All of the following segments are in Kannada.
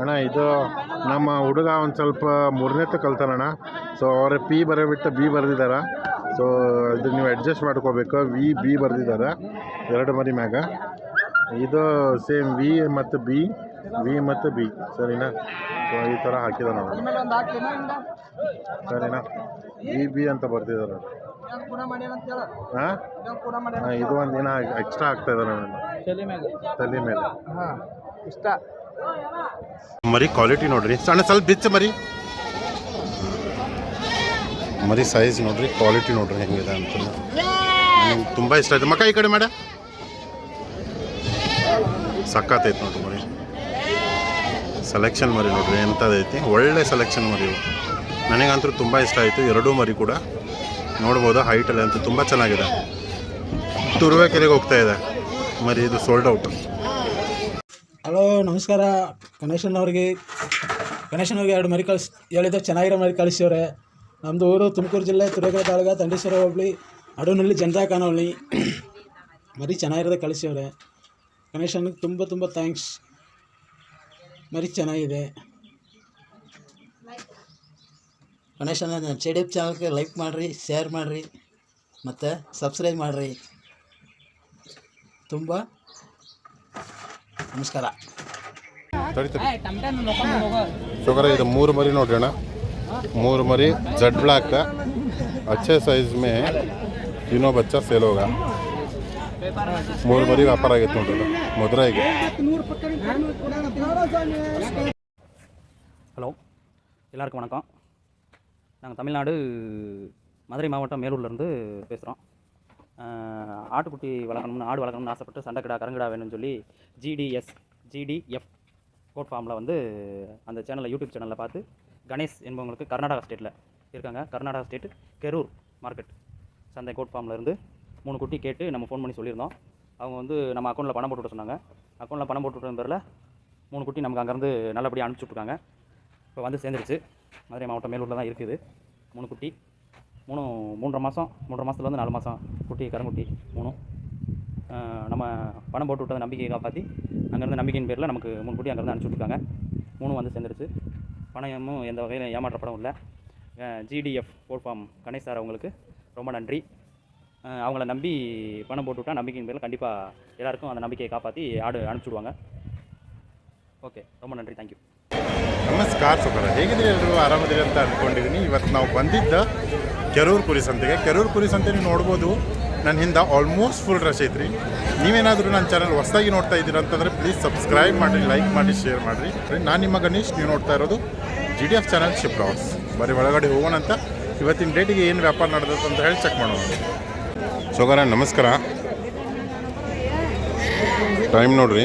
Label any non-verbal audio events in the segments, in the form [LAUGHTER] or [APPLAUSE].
ಅಣ್ಣ ಇದು ನಮ್ಮ ಹುಡುಗ ಒಂದು ಸ್ವಲ್ಪ ಮೂರನೇತ್ತು ಕಲ್ತಾನಣ್ಣ. ಸೊ ಅವ್ರ ಪಿ ಬರೋಬಿಟ್ಟು ಬಿ ಬರೆದಿದ್ದಾರೆ ಸೊ ಇದು ನೀವು ಅಡ್ಜಸ್ಟ್ ಮಾಡ್ಕೋಬೇಕು. ವಿ ಬಿ ಬರೆದಿದ್ದಾರೆ ಎರಡು ಮರಿ ಮ್ಯಾಗ. ಇದು ಸೇಮ್ ವಿ ಮತ್ತು ಬಿ ವಿ ಮತ್ತು ಬಿ ಸರಿನಾ? ಸೊ ಈ ಥರ ಹಾಕಿದಾನ ನಾವು ಸರಿನಾ? ವಿ ಬಿ ಅಂತ ಬರ್ತಿದ್ದಾರೆ ಹಾಂ? ಇದು ಒಂದು ದಿನ ಎಕ್ಸ್ಟ್ರಾ ಆಗ್ತಾ ಇದ್ದಾರೆ ತಲೆ ಮೇಲೆ. ಇಷ್ಟ. ಮರಿ ಕ್ವಾಲಿಟಿ ನೋಡ್ರಿ. ಸಣ್ಣ, ಸ್ವಲ್ಪ ಬಿಚ್ಚ ಮರಿ. ಮರಿ ಸೈಜ್ ನೋಡ್ರಿ ಕ್ವಾಲಿಟಿ ನೋಡ್ರಿ ಹೆಂಗಿದೆ ಅಂತ. ತುಂಬಾ ಇಷ್ಟ ಆಯ್ತು. ಮಕ್ಕ ಈ ಕಡೆ ಮಾಡ. ಸಕ್ಕತ್ತೈತೆ ನೋಡ್ರಿ ಮರಿ. ಸೆಲೆಕ್ಷನ್ ಮರಿ ನೋಡ್ರಿ ಎಂಥದೈತಿ ಒಳ್ಳೆ ಸೆಲೆಕ್ಷನ್ ಮರಿ ನನಗಂತೂ ತುಂಬ ಇಷ್ಟ ಆಯಿತು. ಎರಡೂ ಮರಿ ಕೂಡ. ನೋಡ್ಬೋದು ಹೈಟಲ್ಲಿ ಅಂತೂ ತುಂಬ ಚೆನ್ನಾಗಿದೆ. ತುರುವೇಕೆರೆಗೆ ಹೋಗ್ತಾ ಇದೆ. ಮರಿ, ಇದು ಸೋಲ್ಡ್ ಔಟ್ ಹಲೋ ನಮಸ್ಕಾರ. ಗಣೇಶನ್ ಅವ್ರಿಗೆ. ಗಣೇಶನ್ ಅವ್ರಿಗೆ ಎರಡು ಮರಿ ಕಳಿಸ್ ಹೇಳಿದ್ದು ಚೆನ್ನಾಗಿರೋ ಮರಿ ಕಳಿಸ್ಯವ್ರೆ ನಮ್ಮದು ಊರು ತುಮಕೂರು ಜಿಲ್ಲೆ ತುರೇಕೆರೆ ತಾಳಗ ತಂಡೇಶ್ವರ ಹೋಬಳಿ ಅಡೂನಲ್ಲಿ ಜನತಾ ಕಾನೋಳಿ ಮರಿ ಚೆನ್ನಾಗಿರೋದೇ ಕಳಿಸ್ಯವ್ರೆ ಗಣೇಶನಿಗೆ ತುಂಬ ತುಂಬ ಥ್ಯಾಂಕ್ಸ್ ಮರಿ ಚೆನ್ನಾಗಿದೆ. ಗಣೇಶನ, ನನ್ನ ಡಿ ಚಾನಲ್ಗೆ ಲೈಕ್ ಮಾಡಿರಿ ಶೇರ್ ಮಾಡಿರಿ, ಮತ್ತು ಸಬ್ಸ್ಕ್ರೈಬ್ ಮಾಡಿರಿ. ತುಂಬ ನಮಸ್ಕಾರ ಶುಗರ ಇದು ಮೂರು ಮರಿ ನೋಡ್ರಿ ಅಣ್ಣ ಮೂರು ಮರಿ ಜಡ್ ಬ್ಲಾಕ್ अच्छे साइज में तीनों बच्चा सेल होगा ಮೂರು ಮರಿ ವ್ಯಾಪಾರ ಆಗೈತೆ ನೋಡ್ರಿ ಮಧುರೈಗೆ ஹலோ எல்லாருக்கும் வணக்கம் நாங்கள் தமிழ்நாடு மதுரை மாவட்டம் மேலூர்லேருந்து பேசுகிறோம் ஆட்டுக்குட்டி வளர்க்கணும்னு ஆடு வளர்க்கணும்னு ஆசைப்பட்டு சண்டைக்கிடா கருங்கடா வேணும்னு சொல்லி ஜிடிஎஸ் ஜிடிஎஃப் கோட் ஃபார்மில் வந்து அந்த சேனலில் யூடியூப் சேனலில் பார்த்து கணேஷ் என்பவங்களுக்கு கர்நாடகா ஸ்டேட்டில் இருக்காங்க. கர்நாடகா ஸ்டேட்டு கெரூர் மார்க்கெட் சந்தை கோட் ஃபார்மில் இருந்து மூணு குட்டி கேட்டு நம்ம ஃபோன் பண்ணி சொல்லியிருந்தோம். அவங்க வந்து நம்ம அக்கௌண்ட்டில் பணம் போட்டு சொன்னாங்க. அக்கௌண்ட்டில் பணம் போட்டு விட்ட பேரில் மூணு குட்டி நமக்கு அங்கேருந்து நல்லபடியாக அனுப்பிச்சி விட்ருக்காங்க இப்போ வந்து சேர்ந்துருச்சு. மதுரை மாவட்டம் மேலூரில் தான் இருக்குது. மூணு குட்டி. மூணு மூன்றரை மாதம் மூன்றரை மாதத்துலேருந்து நாலு மாதம் குட்டி கருங்குட்டி மூணும் ஆஹ் நம்ம பணம் போட்டு விட்டத நம்பிக்கையை காப்பாற்றி அங்கேருந்து நம்பிக்கையின் பேரில் நமக்கு மூணு குட்டி அங்கேருந்து அனுப்பிச்சி விட்ருக்காங்க மூணும் வந்து சேர்ந்துருச்சு பணமும் எந்த வகையில் ஏமாற்ற படம் இல்லை ஜிடிஎஃப் போட் ஃபார்ம் கணேஷ் சார் அவங்களுக்கு ரொம்ப நன்றி ஆஹ் அவங்கள நம்பி பணம் போட்டு விட்டா நம்பிக்கையின் பேரில் கண்டிப்பாக எல்லாருக்கும் அந்த நம்பிக்கையை காப்பாற்றி ஆடு அனுப்பிச்சி விடுவாங்க ஓகே ரொம்ப நன்றி தேங்க்யூ ನಮಸ್ಕಾರ ಸುಖರ ಹೇಗಿದ್ದೀರಿ ಎಲ್ಲರೂ ಆರಾಮದಿರಿ ಅಂತ ಅಂದ್ಕೊಂಡಿದ್ದೀನಿ ಇವತ್ತು ನಾವು ಬಂದಿದ್ದ ಕೆರೂರು ಕುರಿ ಸಂತೆಗೆ ಕೆರೂರು ಕುರಿ ಸಂತೆ ನೀವು ನೋಡ್ಬೋದು ನನ್ನ ಹಿಂದೆ ಆಲ್ಮೋಸ್ಟ್ ಫುಲ್ ರಶ್ ಐತ್ರಿ. ನೀವೇನಾದರೂ ನನ್ನ ಚಾನಲ್ ಹೊಸದಾಗಿ ನೋಡ್ತಾ ಇದ್ದೀರಾ ಅಂತಂದರೆ ಪ್ಲೀಸ್ ಸಬ್ಸ್ಕ್ರೈಬ್ ಮಾಡಿರಿ ಲೈಕ್ ಮಾಡಿ ಶೇರ್ ಮಾಡಿರಿ. ನಾನು ನಿಮ್ಮ ಗಣೇಶ್, ನೀವು ನೋಡ್ತಾ ಇರೋದು G D F channel sheep blogs ಬರೀ ಒಳಗಡೆ ಹೋಗೋಣ ಅಂತ. ಇವತ್ತಿನ ಡೇಟಿಗೆ ಏನು ವ್ಯಾಪಾರ ನಡೆದತ್ತು ಅಂತ ಹೇಳಿ ಚೆಕ್ ಮಾಡೋಣ. ಸೋಗಾರ ನಮಸ್ಕಾರ. ಟೈಮ್ ನೋಡ್ರಿ.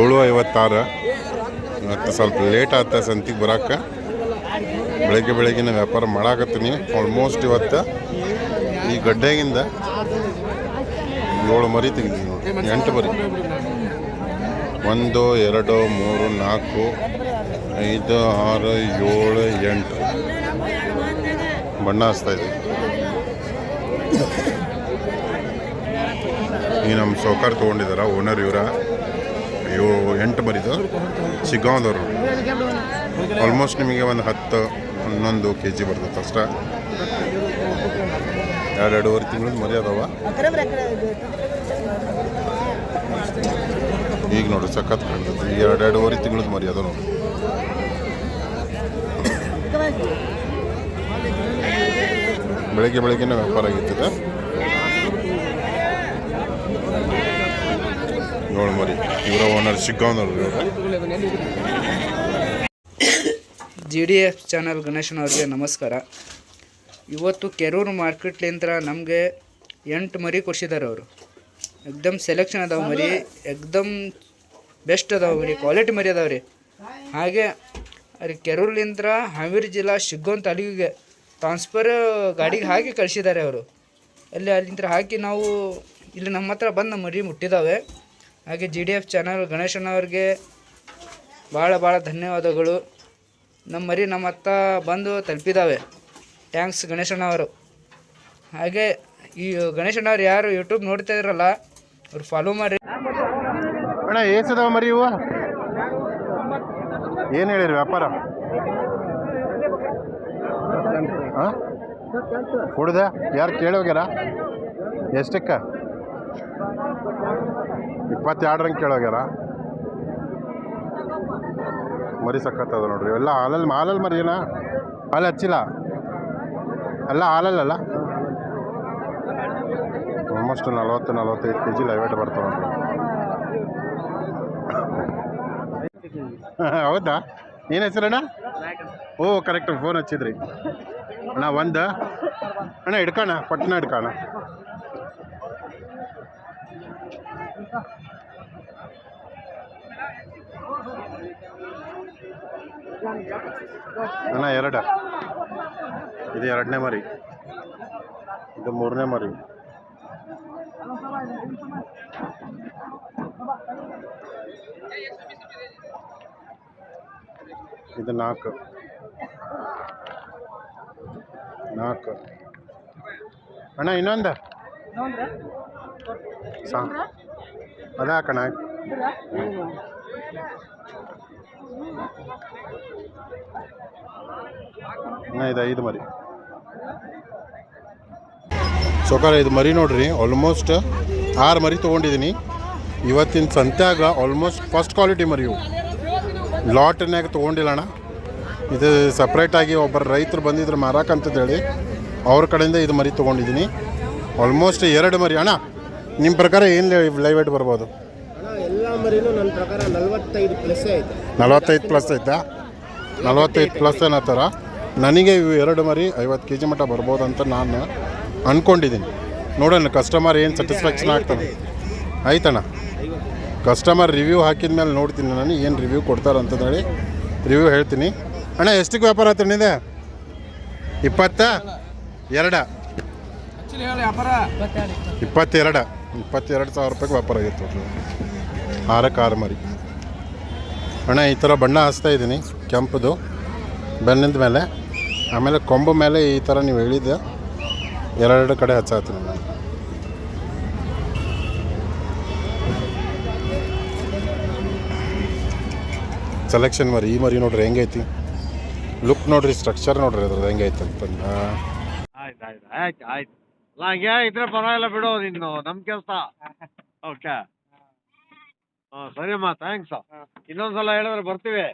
ಏಳು ಐವತ್ತಾರು ಮತ್ತು ಸ್ವಲ್ಪ ಲೇಟ್ ಆತ ಸಂತಿಗೆ ಬರೋಕೆ. ಬೆಳಗ್ಗೆ ಬೆಳಗ್ಗಿನ ವ್ಯಾಪಾರ ಮಾಡಾಕತ್ತೀನಿ. ಆಲ್ಮೋಸ್ಟ್ ಇವತ್ತು ಈ ಗಡ್ಡೆಗಿಂದ ಏಳು ಮರಿ ತೆಗಿದ್ದೀನಿ ನೋಡಿ ಎಂಟು ಮರಿ. ಒಂದು, ಎರಡು, ಮೂರು, ನಾಲ್ಕು, ಐದು, ಆರು, ಏಳು, ಎಂಟು. ಬಣ್ಣ ಹಚ್ತಾ ಇದೆ. ಈ ನಮ್ಮ ಸೌಕಾರ ತೊಗೊಂಡಿದ್ದಾರ ಓನರ್ ಇವರ. ಅಯ್ಯೋ, ಎಂಟು ಮರಿದು ಶಿಗ್ಗಾಂವದವರು ಆಲ್ಮೋಸ್ಟ್ ನಿಮಗೆ ಒಂದು ಹತ್ತು ಹನ್ನೊಂದು ಕೆ ಜಿ ಬರ್ತದೆ ಅಷ್ಟೇ. ಎರಡೆರಡುವರೆ ತಿಂಗಳ ಮರಿ ಅದಾವ. ಈಗ ನೋಡ್ರಿ ಸಖತ್ ಕಾಣ್ತದೆ ಈ ಎರಡು ಎರಡೂವರೆ ತಿಂಗಳದ್ದು ಮರಿ ಅದ ನೋಡ್ರಿ. ಬೆಳಗ್ಗೆ ಬೆಳಗ್ಗೆನೇ ವ್ಯಾಪಾರ ಆಗಿರ್ತದೆ ನೋಡಿ ಮರಿ, ಇವರ ಓನರ್ ಶಿಗ್ಗಾಂವದವ್ರು ಇವರು. ಜಿ ಡಿ ಎಫ್ ಚಾನಲ್ ಗಣೇಶನವ್ರಿಗೆ ನಮಸ್ಕಾರ. ಇವತ್ತು ಕೆರೂರು ಮಾರ್ಕೆಟ್ಲಿಂದ ನಮಗೆ ಎಂಟು ಮರಿ ಕೊಡ್ಸಿದ್ದಾರೆ ಅವರು. ಎಕ್ದಮ್ ಸೆಲೆಕ್ಷನ್ ಅದಾವೆ ಮರಿ, ಎಕ್ದಮ್ ಬೆಸ್ಟ್ ಅದಾವೆ ಮರಿ ಕ್ವಾಲಿಟಿ ಮರಿ ಅದಾವೆ ರೀ. ಹಾಗೆ ಅಲ್ಲಿ ಕೆರೂರ್ಲಿಂದ ಹಾವೇರಿ ಜಿಲ್ಲಾ ಶಿಗ್ಗೋನ್ ತಾಲೂಕಿಗೆ ಟ್ರಾನ್ಸ್ಫರ್ ಗಾಡಿಗೆ ಹಾಕಿ ಕಳಿಸಿದ್ದಾರೆ ಅವರು. ಅಲ್ಲಿ ಅಲ್ಲಿಂದ ಹಾಕಿ ನಾವು ಇಲ್ಲಿ ನಮ್ಮ ಹತ್ರ ಬಂದು ಮರಿ ಮುಟ್ಟಿದ್ದಾವೆ ಹಾಗೆ ಜಿ ಡಿ ಎಫ್ ಚಾನಲ್ ಗಣೇಶನವ್ರಿಗೆ ಭಾಳ ಭಾಳ ಧನ್ಯವಾದಗಳು. ನಮ್ಮ ಮರಿ ನಮ್ಮ ಅತ್ತ ಬಂದು ತಲುಪಿದ್ದಾವೆ ಥ್ಯಾಂಕ್ಸ್ ಗಣೇಶಣ್ಣವರು ಹಾಗೆ ಈ ಗಣೇಶಣ್ಣವ್ರು ಯಾರು ಯೂಟ್ಯೂಬ್ ನೋಡ್ತಾ ಇದ್ರಲ್ಲ, ಅವ್ರು ಫಾಲೋ ಮಾಡಿ ಅಣ್ಣ ಏಸದವ ಮರಿ ಇವು? ಏನು ಹೇಳಿರಿ ವ್ಯಾಪಾರ? ಹಾಂ ಕುಡ್ದ? ಯಾರು ಕೇಳೋಗ್ಯಾರ ಎಷ್ಟಕ್ಕ? ಇಪ್ಪತ್ತೆರಡರಂಗೆ ಕೇಳೋಗ್ಯಾರ ಮರಿ ಸಕ್ಕತ್ತದ ನೋಡ್ರಿ. ಎಲ್ಲ ಹಾಲಲ್ಲಿ ಹಾಲಲ್ಲಿ ಮರಿ ಏನ ಹಾಲು ಹಚ್ಚಿಲ್ಲ? ಅಲ್ಲ? ಹಾಲಲ್ಲಲ್ಲ ಆಲ್ಮೋಸ್ಟ್ ನಲವತ್ತು, ನಲವತ್ತೈದು ಕೆ ಜಿ ಲೈವೇಟ್ ಬರ್ತಾವೆ [LAUGHS] ಹೌದಾ? ಏನು ಹೆಸರಣ್ಣ ಓ ಕರೆಕ್ಟ್ ಫೋನ್ ಹಚ್ಚಿದ್ರಿ. ಅಣ್ಣ, ಒಂದು? ಅಣ್ಣ ಹಿಡ್ಕೋಣ ಪಟ್ಟಣ ಹಿಡ್ಕೋಣ ಅಣ್ಣ, ಎರಡ. ಇದು ಎರಡನೇ ಮರಿ. ಇದು ಮೂರನೇ ಮರಿ. ಇದು ನಾಲ್ಕು. ನಾಲ್ಕು. ಅಣ್ಣ, ಇನ್ನೊಂದು? ಸಾ. ಅದೇ ಇದು ಐದು ಮರಿ. ಸೊಕಾರ ಇದು ಮರಿ ನೋಡ್ರಿ ಆಲ್ಮೋಸ್ಟ್ ಆರು ಮರಿ ತೊಗೊಂಡಿದ್ದೀನಿ ಇವತ್ತಿನ ಸಂತ್ಯಾಗ ಆಲ್ಮೋಸ್ಟ್ ಫಸ್ಟ್ ಕ್ವಾಲಿಟಿ ಮರಿ ಇವು. ಲಾಟ್ನ್ಯಾಗ ತೊಗೊಂಡಿಲ್ಲ ಅಣ್ಣ. ಇದು ಸಪ್ರೇಟಾಗಿ ಒಬ್ಬರು ರೈತರು ಬಂದಿದ್ರು ಹೇಳಿ, ಅವ್ರ ಕಡೆಯಿಂದ ಇದು ಮರಿ ತೊಗೊಂಡಿದ್ದೀನಿ ಆಲ್ಮೋಸ್ಟ್ ಎರಡು ಮರಿ. ಅಣ್ಣ ನಿಮ್ಮ ಪ್ರಕಾರ ಏನು ಲೈವ್ ಬರ್ಬೋದು? ಎಲ್ಲ ನನ್ನ ಪ್ರಕಾರ ನಲವತ್ತೈದು ಪ್ಲಸ್ ಐತೆ. ನಲವತ್ತೈದು ಪ್ಲಸ್ ಐತಾ. ನಲವತ್ತೈದು ಪ್ಲಸ್ ಏನತ್ತಾರ ನನಗೆ ಇವು ಎರಡು ಮರಿ ಐವತ್ತು ಕೆ ಜಿ ಮಟ್ಟ ಬರ್ಬೋದು ಅಂತ ನಾನು ಅಂದ್ಕೊಂಡಿದ್ದೀನಿ ನೋಡೋಣ ಕಸ್ಟಮರ್ ಏನು ಸ್ಯಾಟಿಸ್ಫ್ಯಾಕ್ಷನ್ ಆಗ್ತಾನೆ? ಆಯ್ತಣ್ಣ? ಕಸ್ಟಮರ್ ರಿವ್ಯೂ ಹಾಕಿದ ಮೇಲೆ ನೋಡ್ತೀನಿ ನಾನು ಏನು ರಿವ್ಯೂ ಕೊಡ್ತಾರೆ ಅಂತಂದೇಳಿ ರಿವ್ಯೂ ಹೇಳ್ತೀನಿ. ಅಣ್ಣ ಎಷ್ಟಕ್ಕೆ ವ್ಯಾಪಾರ ಆತಣ್ಣಿದೆ ಇಪ್ಪತ್ತ? ಎರಡ? ಇಪ್ಪತ್ತೆರಡು. ಇಪ್ಪತ್ತೆರಡು ಸಾವಿರ ರೂಪಾಯಿಗೆ ವ್ಯಾಪಾರ ಆಗಿತ್ತು ನೋಡ್ರಿ. ಕಾರ್ ಮರಿ ಅಣ್ಣ, ಈ ಥರ ಬಣ್ಣ ಹಚ್ತಾ ಇದ್ದೀನಿ, ಕೆಂಪುದು. ಬೆನ್ನಿಂದ ಮೇಲೆ, ಆಮೇಲೆ ಕೊಂಬು ಮೇಲೆ ಈ ಥರ ನೀವು ಹೇಳಿದ್ದೆ, ಎರಡೆರಡು ಕಡೆ ಹಚ್ಚಾತೀನಿ ನಾನು. ಸೆಲೆಕ್ಷನ್ ಮರಿ, ಈ ಮರಿ ನೋಡ್ರಿ ಹೆಂಗೈತಿ ಲುಕ್ ನೋಡ್ರಿ ಸ್ಟ್ರಕ್ಚರ್ ನೋಡ್ರಿ, ಅದ್ರದ್ದು ಹೆಂಗೈತೆ ಅಂತಂದ ಆಯ್ತು ಆಯ್ತು ಆಯ್ತು ಆಯ್ತು. ಅಲ್ಲ, ಹಂಗೆ ಇದ್ರೆ ಪರವಾಗಿಲ್ಲ ಬಿಡು, ನಿನ್ನು ನಮ್ಮ ಕೆಲಸ. ಓಕೆ ಹಾಂ ಸರಿಯಮ್ಮ ಥ್ಯಾಂಕ್ಸ್ ಇನ್ನೊಂದ್ಸಲ ಹೇಳಿದ್ರೆ ಬರ್ತೀವಿ.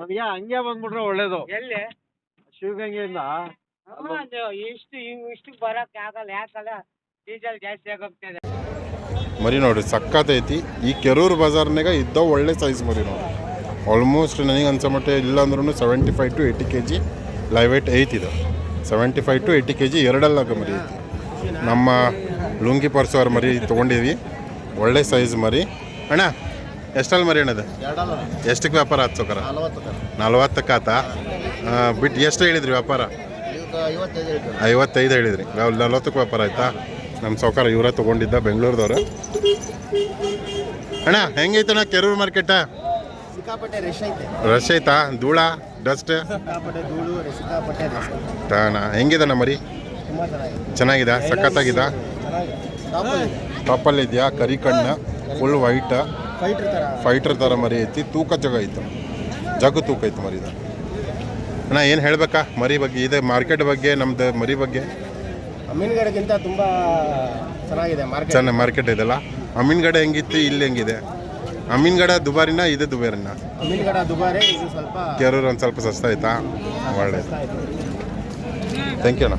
ನಮ್ಗೆ ಹಂಗೆ ಬಂದ್ಬಿಟ್ರೆ ಒಳ್ಳೇದು. ಎಲ್ಲಿ? ಶಿವಗಂಗೆಯಿಂದ? ಇಷ್ಟು ಇಷ್ಟು ಬರಕ್ ಆಗಲ್ಲ. ಯಾಕಲ್ಲ? ಡೀಸೆಲ್ ಜಾಸ್ತಿ ಆಗೋಗ್ತಿದೆ ಮರಿ ನೋಡ್ರಿ ಸಕ್ಕತ್ತೈತಿ ಈ ಕೆರೂರು ಬಜಾರ್ನಾಗ ಇದ್ದ ಒಳ್ಳೆ ಸೈಜ್ ಮರಿ ನೋಡಿ. ಆಲ್ಮೋಸ್ಟ್ ನನಗೆ ಅನ್ಸೋ ಮಟ್ಟ ಇಲ್ಲ ಅಂದ್ರೂ seventy five to eighty K G live weight ಐತಿ ಇದು. Seventy five to eighty K G ಎರಡಲ್ಲಾಗ ಮರಿ ಐತಿ. ನಮ್ಮ ಲುಂಗಿ ಪರ್ಸೋರ್ ಮರಿ ತೊಗೊಂಡಿದ್ವಿ. ಒಳ್ಳೆ ಸೈಜ್ ಮರಿ. ಅಣ್ಣ ಎಷ್ಟಲ್ಲಿ ಮರಿ ಅಣ್ಣದು ಎಷ್ಟಕ್ಕೆ ವ್ಯಾಪಾರ ಆಯ್ತು ಸೌಕರ? ನಲ್ವತ್ತಕ್ಕೆ ಆತ ಬಿಟ್ಟು ಎಷ್ಟು ಹೇಳಿದ್ರಿ ವ್ಯಾಪಾರ? ಐವತ್ತೈದು ಹೇಳಿದ್ರಿ. ನಲ್ವತ್ತಕ್ಕೆ ವ್ಯಾಪಾರ ಆಯ್ತಾ? ನಮ್ಮ ಸೌಕಾರ ಇವರ ತೊಗೊಂಡಿದ್ದ ಬೆಂಗಳೂರದವ್ರು. ಅಣ್ಣ ಹೆಂಗೈತಣ್ಣ ಕೆರೂರು ಮಾರ್ಕೆಟ? ರಶ್ ಐತೆ. ಧೂಳ ಡಸ್ಟ್ ಅಣ್ಣ ತಾಣ ಹೆಂಗಿದಣ್ಣ ಮರಿ? ಚೆನ್ನಾಗಿದ. ಸಖತ್ತಾಗಿದ? ಚೆನ್ನಾಗಿದೆ. ಟಾಪಲ್ಲಿ ಟಾಪಲ್ಲಿ ಇದೆಯಾ? ಕರಿ ಕಣ್ಣು. ಫುಲ್ ವೈಟ್ ಫೈಟ್ರ್ ಥರ ಫೈಟ್ರ್ ಥರ ಮರಿ ಐತಿ. ತೂಕ ಜಗ ಐತೆ. ಜಗ ತೂಕ ಐತೆ ಮರಿದ ಅಣ್ಣ ಏನು ಹೇಳ್ಬೇಕಾ? ಮರಿ ಬಗ್ಗೆ ಇದೆ ಮಾರ್ಕೆಟ್ ಬಗ್ಗೆ ನಮ್ದು ಮರಿ ಬಗ್ಗೆ? ಅಮ್ಮಿನಗಡೆಗಿಂತ ತುಂಬ ಚೆನ್ನಾಗಿದೆ ಮಾರ್ಕೆಟ್ ಚೆನ್ನಾಗಿ ಮಾರ್ಕೆಟ್ ಇದೆಲ್ಲ ಅಮೀನ್ಗಡೆ ಹೆಂಗಿತ್ತು? ಇಲ್ಲಿ ಹೆಂಗಿದೆ? ಅಮ್ಮಿನಗಡ ದುಬಾರಿನ ಇದು ದುಬಾರಿನ? ಮೀನುಗಾರ ದುಬಾರಿ ಇದು ಸ್ವಲ್ಪ ಕೆರೂರು ಒಂದು ಸ್ವಲ್ಪ ಸಸ್ತ ಆಯ್ತಾ ಒಳ್ಳೆ. ಥ್ಯಾಂಕ್ ಯು ಅಣ್ಣ.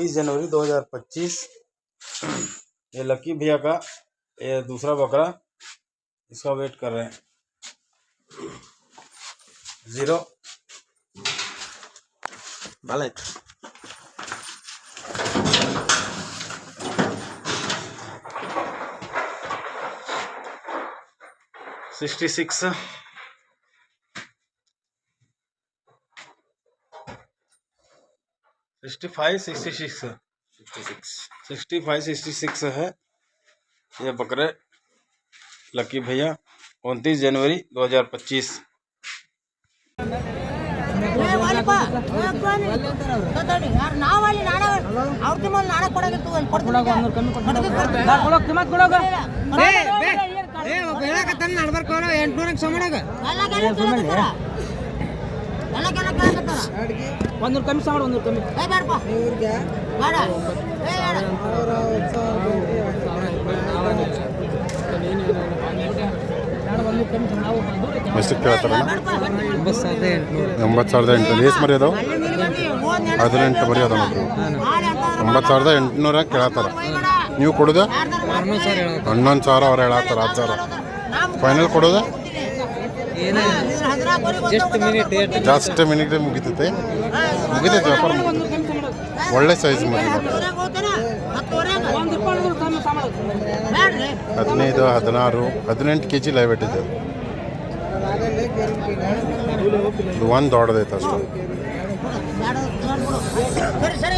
तेईस जनवरी 2025 ये लकी भैया का ये दूसरा बकरा इसका वेट कर रहे हैं। Zero. Sixty six. sixty five sixty six sixty six sixty five sixty six है ये बकरे लकी भैया उनतीस जनवरी 2025 ನಾವಲ್ಲಿ ನಾಡ ಅವ್ರ ಮುಂದೆ ನಾಡ ಕೊಡಾಗಿತ್ತು ಅಲ್ಲಿ ಒಂದೂರು ಕಮ್ಮಿ ಸಾಮಾನು ಒಂದೂರು ಕಮ್ಮಿ. ಸಾವಿರದ ಎಂಟುನೂರು ಎಷ್ಟು ಮರಿ ಅದಾವೆ ಹದಿನೆಂಟು ಮರಿ ಅದಾವ ನೋಡ್ರಿ ಒಂಬತ್ತು ಸಾವಿರದ ಎಂಟುನೂರ ಕೇಳತ್ತಾರ ನೀವು ಕೊಡೋದು? ಹನ್ನೊಂದು ಸಾವಿರ ಅವ್ರು ಹೇಳತ್ತಾರ ಹತ್ತು ಸಾವಿರ. ಫೈನಲ್ ಕೊಡೋದು? ಜಸ್ಟ್ ಮಿನಿಟ್ ಮುಗಿತೈತೆ ಮುಗಿತೈತೆ ವ್ಯಾಪಾರ ಒಳ್ಳೆ ಸೈಜ್ ಹದಿನೈದು ಹದಿನಾರು ಹದಿನೆಂಟು ಕೆ ಜಿ ಲೈವ್ ಇದೆ ಇದು ಒಂದು ದೊಡ್ಡದೈತೆ ಅಷ್ಟು ಸರಿ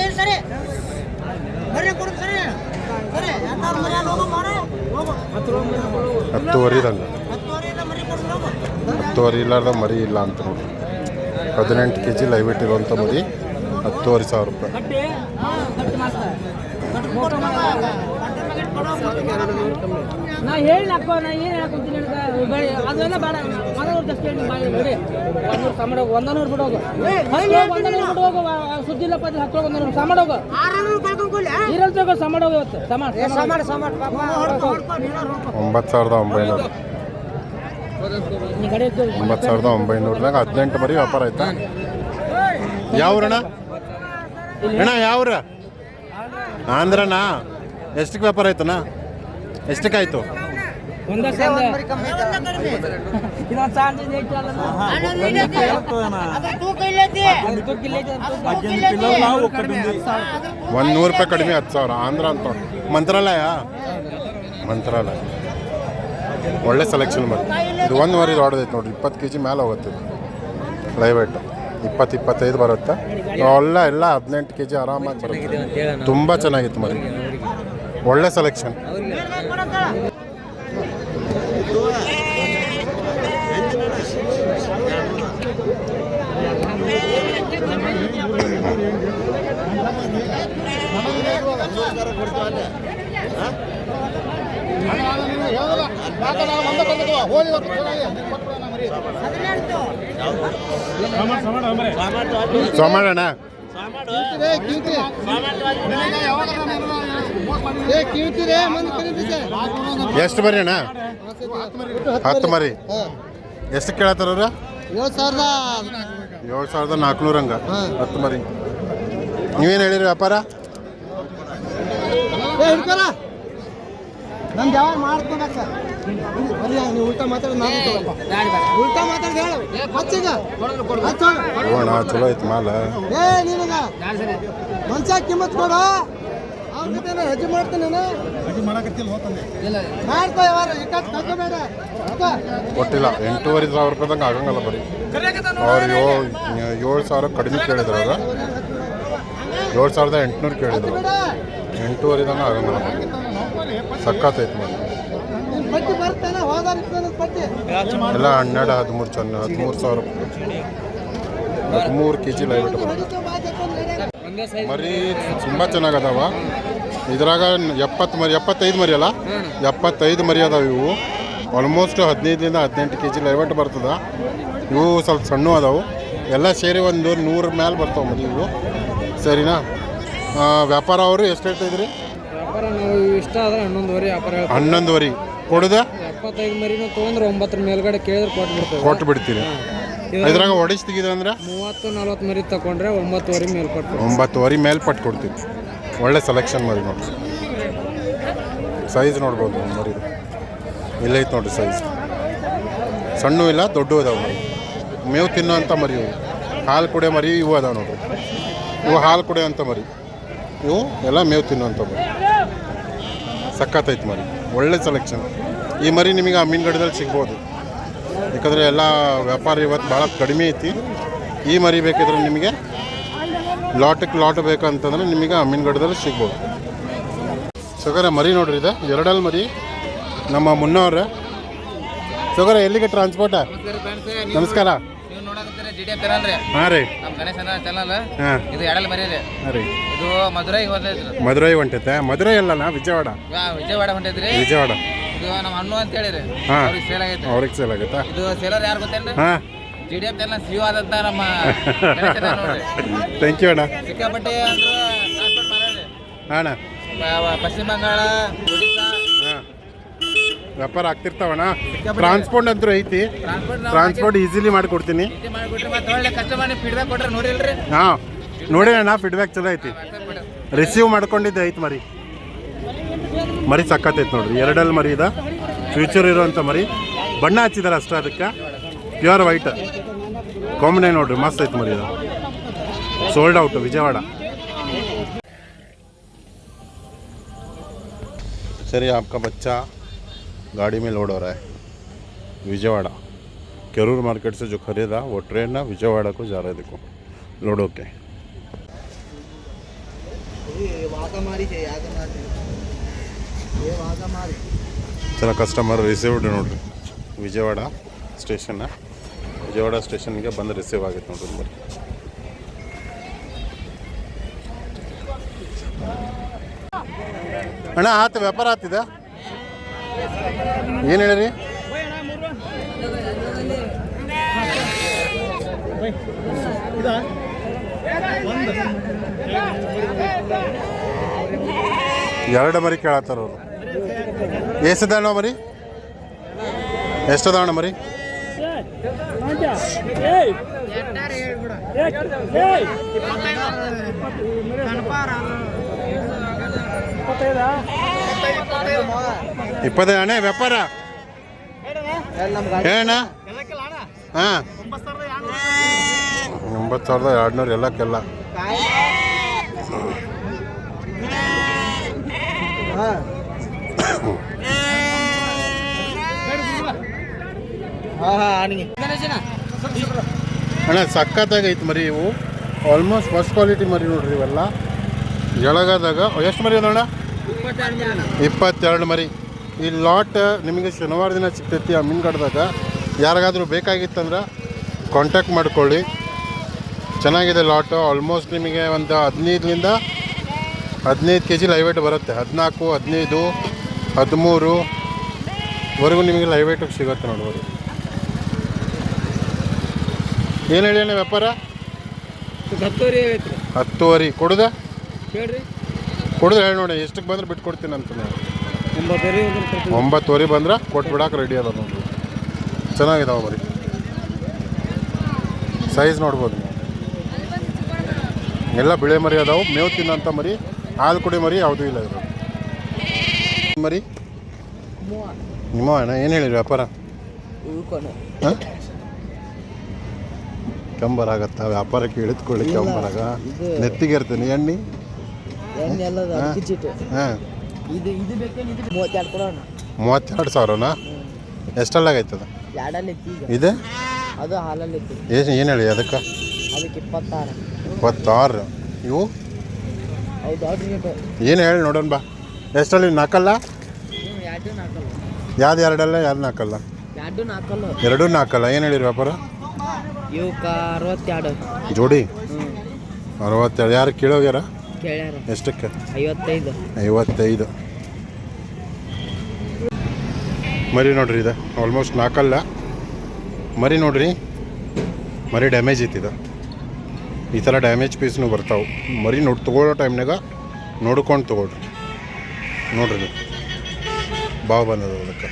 ಹತ್ತುವರೆ ಇಲ್ಲಾರ್ದ ಮರಿ ಇಲ್ಲ ಅಂತ ನೋಡಿ ಹದಿನೆಂಟು ಕೆ ಜಿ ಲೈವ್ ಇಟ್ಟಿರುವಂಥ ಮರಿ ಹತ್ತುವರೆ ಸಾವಿರ ರೂಪಾಯಿ. ನಾ ಹೇಳಿ ಹಾಕೋ ನಾ ಏನು ಅದೆಲ್ಲ ಬೇಡ. ಮನೋರ್ ಜಸ್ಟ್ ಹೇಳಿ ಮಾಡಿ ಬಿಡಿ ಒಂದೂರು ಸಾಮಾಡೋಗು ಒಂದನೂರು ಬಿಡೋಗು ಒಂದನೂರು ಬಿಡೋಗು ಸುದ್ದಿಲ್ಲ ಪದ್ದಿ ಹತ್ತೋಗ ಒಂದನೂರು ಸಾಮಾಡೋಗು ಆರನೂರು ಕಳ್ಕೊಂಡ್ಕೊಳ್ಳಿ ಇರಲ್ ತಗೋ ಸಾಮಾಡೋಗು ಇವತ್ತು. ಸಾಮಾಡ್ ಸಾಮಾಡ್ ಸಾಮಾಡ್ ಒಂಬತ್ತು ಸಾವಿರದ ಒಂಬೈನೂರು. ಒಂಬತ್ತು ಸಾವಿರದ ಒಂಬೈನೂರದಾಗ ಹದಿನೆಂಟು ಮರಿ ವ್ಯಾಪಾರ ಆಯ್ತಾ? ಯಾವ್ರಣ ಅಣ್ಣ, ಯಾವ್ರ? ಆಂಧ್ರನಾ? ಎಷ್ಟಕ್ಕೆ ವ್ಯಾಪಾರ ಆಯ್ತಣ್ಣ? ಎಷ್ಟಕ್ಕೆ ಇಲ್ಲೈತಿ. ಒಂದು ನೂರು ರೂಪಾಯಿ ಕಡಿಮೆ ಹತ್ತು ಸಾವಿರ. ಆಂಧ್ರ ಅಂತ. ಮಂತ್ರಾಲಯ? ಮಂತ್ರಾಲಯ. ಒಳ್ಳೆ ಸೆಲೆಕ್ಷನ್ ಬರುತ್ತೆ ಇದು ಒಂದು ವರಿ ದೊಡ್ಡದೈತೆ ನೋಡ್ರಿ, ಇಪ್ಪತ್ತು ಕೆ ಜಿ ಮೇಲೆ ಹೋಗುತ್ತೆ ಲೈವ್ ಇಪ್ಪತ್ತು, ಇಪ್ಪತ್ತೈದು ಬರುತ್ತೆ. ಒಳ್ಳೆ ಎಲ್ಲ ಹದಿನೆಂಟು ಕೆ ಜಿ ಆರಾಮಾಗಿ ಬರುತ್ತೆ. ತುಂಬ ಚೆನ್ನಾಗಿತ್ತು ಮರಿ. ಒಳ್ಳೆ ಸೆಲೆಕ್ಷನ್ ಎಷ್ಟು ಮರಿ ಅಣ್ಣ? ಹತ್ತು ಮರಿ. ಎಷ್ಟು ಕೇಳತ್ತಾರ ಏಳು ಸಾವಿರದ ನಾಲ್ಕುನೂರ ಹಂಗ. ಹತ್ತು ಮರಿ. ನೀವೇನು ಹೇಳಿರಿ ವ್ಯಾಪಾರ? ನಮ್ದು ಯಾವಾಗ ಮಾಡ್ಕೊಬೇಕು? ಸರ್ ಬರೀ ನೀವು ಉಲ್ಟಾ ಮಾತಾಡಿ ಉಲ್ಟಾ ಮಾತಾಡಿ ಹೇಳು. ಹಚ್ಚಿಗ ಹೋಗೋಣ ಚಲೋ ಐತೆ ಮಾಲ. ಏ ನಿನಗ? ಕಿಮ್ಮತ್ ಕೊಡು. ಅವ್ರ ಜೊತೆ ಹೆಜ್ಜೆ ಮಾಡ್ತೀನಿ ಕೊಟ್ಟಿಲ್ಲ ಎಂಟೂವರೆ ಸಾವಿರ ರೂಪಾಯಿದಂಗೆ ಆಗಂಗಲ್ಲ ಬರೀ. ಅವ್ರು ಏಳು ಏಳು ಸಾವಿರ ಕಡಿಮೆ ಕೇಳಿದ್ರು ಅವ್ರು. ಏಳು ಸಾವಿರದ ಎಂಟುನೂರು ಕೇಳಿದ್ರು. ಎಂಟೂವರೆದಂಗೆ ಆಗಂಗಲ್ಲ ಬರ್ತಾನೆ ಪಟ್ಟಿ. ಎಲ್ಲ ಹನ್ನೆರಡು ಹದಿಮೂರು ಚೆನ್ನ ಹದಿಮೂರು ಸಾವಿರ. ಹದಿಮೂರು ಕೆ ಜಿ ಲೈವ್ ಮರಿ ತುಂಬ ಚೆನ್ನಾಗದಾವ. ಇದ್ರಾಗ ಎಪ್ಪತ್ತು ಮರಿ ಎಪ್ಪತ್ತೈದು ಮರಿ ಅಲ್ಲ? ಎಪ್ಪತ್ತೈದು ಮರಿ ಅದಾವ ಇವು. ಆಲ್ಮೋಸ್ಟ್ ಹದಿನೈದರಿಂದ ಹದಿನೆಂಟು ಕೆ ಜಿ ಲೈವಟ್ ಬರ್ತದ. ಇವು ಸ್ವಲ್ಪ ಸಣ್ಣ ಅದಾವು. ಎಲ್ಲ ಸೇರಿ ಒಂದು ನೂರು ಮೇಲೆ ಬರ್ತಾವೆ ಮರಿ ಇವು. ಸರಿನಾ? ವ್ಯಾಪಾರ ಅವರು ಎಷ್ಟು ಹೇಳ್ತಾಯಿದ್ರಿ ವ್ಯಾಪಾರ ನಾವು ಇಷ್ಟ ಆದ್ರೆ ಹನ್ನೊಂದುವರೆ ವ್ಯಾಪಾರ ಹೇಳ್ತೀವಿ. ಹನ್ನೊಂದುವರೆ. ಕೊಡುದ? ಎಪ್ಪತ್ತೈದು ಮರಿನೂ ತೊಗೊಂಡ್ರೆ ಒಂಬತ್ತರ ಮೇಲ್ಗಡೆ ಕೇಳಿದ್ರೆ ಕೊಟ್ಟು ಬಿಡ್ತೇವೆ ಕೊಟ್ಟು ಬಿಡ್ತೀರಿ ಇದ್ರಾಗ ಒಡಿಸ್ ತೆಗಿದಂದ್ರೆ ಮೂವತ್ತು ನಲ್ವತ್ತು ಮರಿ ತಗೊಂಡ್ರೆ ಒಂಬತ್ತುವರೆ ಮೇಲೆ ಕೊಟ್ಟು ಒಂಬತ್ತುವರೆ ಮೇಲೆ ಪಟ್ಟು ಕೊಡ್ತೀವಿ ಒಳ್ಳೆ ಸೆಲೆಕ್ಷನ್ ಮರಿ ನೋಡಿ ಸೈಜ್ ನೋಡ್ಬೋದು ಮರಿ ಇಲ್ಲೈತೆ ನೋಡ್ರಿ ಸೈಜ್ ಸಣ್ಣ ಇಲ್ಲ ದೊಡ್ಡ ಇದಾವೆ ಮರಿ. ಮೇವು ತಿನ್ನೋಂಥ ಮರಿ ಇವು. ಹಾಲು ಕುಡಿಯೋ ಮರಿ ಇವು ಅದಾವೆ ನೋಡ್ರಿ. ಇವು ಹಾಲು ಅಂತ ಮರಿ. ಇವು ಎಲ್ಲ ಮೇವು ತಿನ್ನುವಂಥ ಮರಿ. ಸಖತ್ತೈತೆ ಮರಿ. ಒಳ್ಳೆ ಸೆಲೆಕ್ಷನ್ ಈ ಮರಿ ನಿಮಗೆ ಅಮೀನ್ಗಡದಲ್ಲಿ ಸಿಗ್ಬೋದು. ಯಾಕಂದರೆ ಎಲ್ಲ ವ್ಯಾಪಾರ ಇವತ್ತು ಭಾಳ ಕಡಿಮೆ ಐತಿ. ಈ ಮರಿ ಬೇಕಿದ್ರೆ ನಿಮಗೆ ಲಾಟಕ್ಕೆ ಲಾಟ್ ಬೇಕಂತಂದ್ರೆ ನಿಮಗೆ ಅಮೀನ್ಗಢದಲ್ಲಿ ಸಿಗ್ಬೋದು. ಸಗರ ಮರಿ ನೋಡ್ರಿ ಇದೆ. ಎರಡಲ್ಲಿ ಮರಿ. ನಮ್ಮ ಮುನ್ನವ್ರೆ. ಸಗರ ಎಲ್ಲಿಗೆ ಟ್ರಾನ್ಸ್ಪೋರ್ಟ ನಮಸ್ಕಾರ. ಹಾಂ ರೀ. ನಮ್ಮ ಗಣೇಶನ ಚಾನಲ್ ಹಾಂ. ಇದು ಎಡಲ್ ಮರಿ ರೀ ಹಾಂ ರೀ. ಇದು ಮಧುರೈ ಹೊಂಟೈತ್ರಿ. ಮಧುರೈ ಹೊಂಟೈತೆ. ಮಧುರೈ ಅಲ್ಲನಾ ವಿಜಯವಾಡ? ವಿಜಯವಾಡ ಹೊಂಟೈತ್ರಿ. ವಿಜಯವಾಡ. ಇದು ನಮ್ಮ ಅಂತ ಹೇಳಿರಿ. ಹಾಂ. ಅವ್ರಿಗೆ ಸೇಲ್ ಆಗೈತೆ. ಅವ್ರಿಗೆ ಸೇಲ್ ಆಗುತ್ತಾ ಇದು ಸೇಲರ್ ಯಾರು ಗೊತ್ತೇನ್ರಿ? ಹಾಂ. ಜಿ ಡಿ ಎಫ್ ಚಾನಲ್ ಸಿ ಆದಂತ ನಮ್ಮ [LAUGHS] ಥ್ಯಾಂಕ್ ಯು ಅಣ್ಣ. ಸಿಕ್ಕಾಪಟ್ಟೆ ಅಂದ್ರು ಟ್ರಾನ್ಸ್ಪೋರ್ಟ್ ಮಾಡ್ಯಾರಿ ಅಣ್ಣ. ಪ- ಪ- ಪಶ್ಚಿಮ ಬಂಗಾಳ ವ್ಯಾಪಾರ ಆಗ್ತಿರ್ತಾವಣ್ಣ ಟ್ರಾನ್ಸ್ಪೋರ್ಟ್ ಅಂತೂ ಐತಿ ಟ್ರಾನ್ಸ್ಪೋರ್ಟ್ ಟ್ರಾನ್ಸ್ಪೋರ್ಟ್ ಈಸಿಲಿ ಮಾಡಿಕೊಡ್ತೀನಿ ಇದು ಮಾಡಿಕೊಟ್ರಿ ಮತ್ತೆ ಒಳ್ಳೆ ಕಸ್ಟಮರ್ ಫೀಡ್ಬ್ಯಾಕ್ ಕೊಟ್ರೆ ನೋಡಿಲ್ರಿ ಹಾಂ ನೋಡಿ ಅಣ್ಣ ಫೀಡ್ಬ್ಯಾಕ್ ಚಲೋ ಐತಿ ರಿಸೀವ್ ಮಾಡ್ಕೊಂಡಿದ್ದೆ ಐತಿ ಮರಿ ಮರಿ ಸಕ್ಕತ್ತೈತೆ ನೋಡ್ರಿ ಎರಡಲ್ಲಿ ಮರಿ ಇದೆ ಫ್ಯೂಚರ್ ಇರೋವಂಥ ಮರಿ ಬಣ್ಣ ಹಚ್ಚಿದಾರೆ ಅಷ್ಟೇ ಅದಕ್ಕೆ ಪ್ಯೂರ್ ವೈಟ್ ಕಾಮನ್ ನೋಡ್ರಿ ಮಸ್ತ್ ಐತೆ ಮರಿ ಇದು ಸೋಲ್ಡ್ ಔಟ್ ವಿಜಯವಾಡ सर ये आपका बच्चा गाड़ी में लोड हो रहा है विजयवाड़ा केरूर मार्केट से जो खरीदा वो ट्रेन ना विजयवाड़ा को जा रहा है देखो लोड होके चला ಕಸ್ಟಮರ್ ರಿಸೀವ್ಡ್ ನೋಡ್ರಿ ವಿಜಯವಾಡ ಸ್ಟೇಷನ್ನ ವಿಜಯವಾಡ ಸ್ಟೇಷನ್ಗೆ ಬಂದು ರಿಸೀವ್ ಆಗೈತೆ ನೋಡ್ರಿ ಬರ್ರಿ ಅಣ್ಣ ಆತ ವ್ಯಾಪಾರ ಆತಿದೆ ಏನು ಹೇಳಿರಿ? ಎರಡು ಮರಿ ಕೇಳತ್ತಾರ ಅವರು. ಎಷ್ಟದಾಣ ಮರಿ? ಎಷ್ಟದಾಣ ಮರಿ? ಇಪ್ಪತ್ತೈದು ಅಣ್ಣ, ವ್ಯಾಪಾರ? ಹೇಳಣ್ಣ ಹಾಂ. ಒಂಬತ್ತು ಸಾವಿರದ ಎರಡುನೂರು ಎಲ್ಲಕ್ಕೆಲ್ಲ. ಅಣ್ಣ, ಸಖತ್ತಾಗೈತೆ ಮರಿ ಇವು. ಆಲ್ಮೋಸ್ಟ್ ಫಸ್ಟ್ ಕ್ವಾಲಿಟಿ ಮರಿ ನೋಡ್ರಿ ಇವೆಲ್ಲ. ಎಳಗದಾಗ ಎಷ್ಟು ಮರಿ ಅಣ್ಣ ಇಪ್ಪತ್ತೆರಡು ಮರಿ. ಈ ಲಾಟ್ ನಿಮಗೆ ಶನಿವಾರ ದಿನ ಸಿಗ್ತೈತಿ ಅಮೀನ್ಗಢದಾಗ ಯಾರಿಗಾದರೂ ಬೇಕಾಗಿತ್ತಂದ್ರೆ ಕಾಂಟ್ಯಾಕ್ಟ್ ಮಾಡ್ಕೊಳ್ಳಿ. ಚೆನ್ನಾಗಿದೆ ಲಾಟು ಆಲ್ಮೋಸ್ಟ್ ನಿಮಗೆ ಒಂದು ಹದಿನೈದರಿಂದ ಹದಿನೈದು ಕೆ ಜಿ ಲೈವೇಟ್ ವೇಟ್ ಬರುತ್ತೆ. ಹದಿನಾಲ್ಕು ಹದಿನೈದು ಹದಿಮೂರು ವರೆಗೂ ನಿಮಗೆ ಲೈವ್ ವೇಟಿಗೆ ಸಿಗುತ್ತೆ ನೋಡ್ಬೋದು. ಏನು ಹೇಳಿ ಅಣ್ಣ ವ್ಯಾಪಾರ? ಹತ್ತುವರೆ. ಕೊಡುದ? ಹೇಳ್ರಿ. ಕೊಡುದ್ರೆ ಹೇಳಿ ನೋಡಿ ಎಷ್ಟಕ್ಕೆ ಬಂದ್ರೆ ಬಿಟ್ಕೊಡ್ತೀನಿ ಅಂತ ನಾನು ಒಂಬತ್ತುವರೆ ಬಂದ್ರೆ ಕೊಟ್ಬಿಡಕ್ಕೆ ರೆಡಿ ಅದ ನೋಡಿ. ಚೆನ್ನಾಗಿದಾವೆ ಮರಿ ಸೈಜ್ ನೋಡ್ಬೋದು. ನೀವು ಎಲ್ಲ ಬಿಳೆ ಮರಿ ಅದಾವೆ ಮೇವು ತಿನ್ನೋಂಥ ಮರಿ ಹಾಲು ಕುಡಿ ಮರಿ ಯಾವುದೂ ಇಲ್ಲ ಇದ್ರು ಮರಿ? ನಿಮ್ಮ ಅಣ್ಣ ಏನು ಹೇಳಿರಿ ವ್ಯಾಪಾರ? ಹಾಂ? ಕೆಂಬರಾಗತ್ತ? ವ್ಯಾಪಾರಕ್ಕೆ ಇಳಿದುಕೊಳ್ಳಿ ಕೆಂಬರಾಗ. ನೆತ್ತಿಗೆ ಇರ್ತೀನಿ ಎಣ್ಣೆ? ಹಾಂ. ಮೂವತ್ತೆರಡು ಸಾವಿರನಾ? ಎಷ್ಟಲ್ಲಾಗೈತದ ಆಗೈತದ? ಇದೆ? ಅದು ಹಾಲಲ್ಲಿ ಏನು ಏನು ಹೇಳಿ ಅದಕ್ಕೆ? ಅದಕ್ಕೆ ಇಪ್ಪತ್ತಾರು. ಇಪ್ಪತ್ತಾರು. ಇವು? ಏನು ಹೇಳಿ ನೋಡೋಣ ಬಾ. ಎಷ್ಟಲ್ಲಿ ನಾಲ್ಕಲ್ಲ? ಯಾವ್ದು ಎರಡಲ್ಲ ಯಾರು ನಾಲ್ಕಲ್ಲ? ಎರಡು ನಾಲ್ಕಲ್ಲ. ಏನು ಹೇಳಿರಿ ವ್ಯಾಪಾರ? ಇವಕ್ಕೆ ಅರವತ್ತೆರಡು. ಜೋಡಿ? ಅರವತ್ತೆರಡು. ಯಾರು ಕೇಳೋಗ್ಯಾರ? ಕೇಳ್ಯಾರ? ಎಷ್ಟಕ್ಕೆ? ಐವತ್ತೈದು. ಐವತ್ತೈದು. ಮರಿ ನೋಡ್ರಿ ಇದು ಆಲ್ಮೋಸ್ಟ್ ನಾಲ್ಕಲ್ಲ ಮರಿ ನೋಡ್ರಿ ಮರಿ ಡ್ಯಾಮೇಜ್ ಐತಿದ ಈ ಥರ ಡ್ಯಾಮೇಜ್ ಪೀಸ್ನು ಬರ್ತಾವೆ. ಮರಿ ನೋಡಿ ತೊಗೊಳ್ಳೋ ಟೈಮ್ನಾಗ ನೋಡ್ಕೊಂಡು ತೊಗೊಳ್ರಿ. ನೋಡ್ರಿ ಬಾವು ಬಂದದ ಅದಕ್ಕೆ.